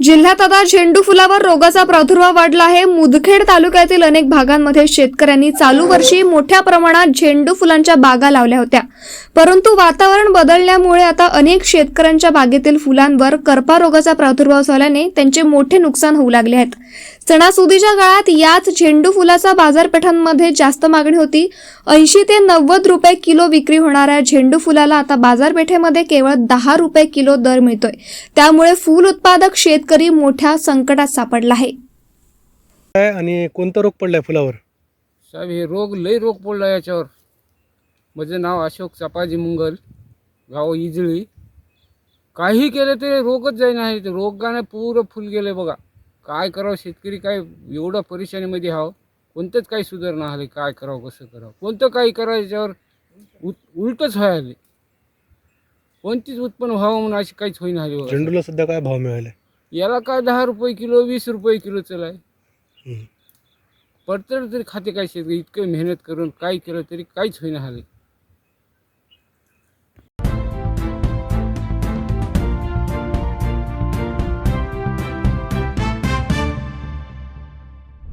जिल्ह्यात आता झेंडू फुलावर रोगाचा प्रादुर्भाव वाढला आहे. मुदखेड तालुक्यातील अनेक भागांमध्ये शेतकऱ्यांनी चालू वर्षी मोठ्या प्रमाणात झेंडू फुलांच्या बागा लावल्या होत्या. परंतु वातावरण बदलल्यामुळे आता अनेक शेतकऱ्यांच्या बागेतील फुलांवर करपा रोगाचा प्रादुर्भाव झाल्याने त्यांचे मोठे नुकसान होऊ लागले आहेत सणासुदीच्या काळात याच झेंडू फुलाचा बाजारपेठांमध्ये जास्त मागणी होती. ऐंशी ते नव्वद रुपये किलो विक्री होणाऱ्या झेंडू फुलाला आता बाजारपेठेमध्ये केवळ दहा रुपये किलो दर मिळतोय. त्यामुळे फूल उत्पादक शेत शेतकरी मोठ्या संकटात सापडला आहे. आहे आणि कोणता रोग पडलाय फुलावर? साहेब हे रोग लई रोग पडला याच्यावर. माझं नाव अशोक चपाजी मुंगल गाव इजळी. काही केलं तरी रोगच जाईना आहे. ते रोगाने पुरं फुल गेले बघा. काय करावं शेतकरी काय एवढं परेशानीमध्ये हाव कोणतंच काही सुधारणा आले काय करावं कसं करावं. कोणतं काही करावं याच्यावर उत उलटच व्हायले कोणतीच उत्पन्न व्हावं म्हणून अशी काहीच होईना बघा. झेंडूला सध्या काय भाव मिळाले याला काय दहा रुपये किलो वीस रुपये किलो चलाय. पडतर तरी खाते काय शेतकरी? इतकं मेहनत करून काय केलं तरी काहीच होईना आले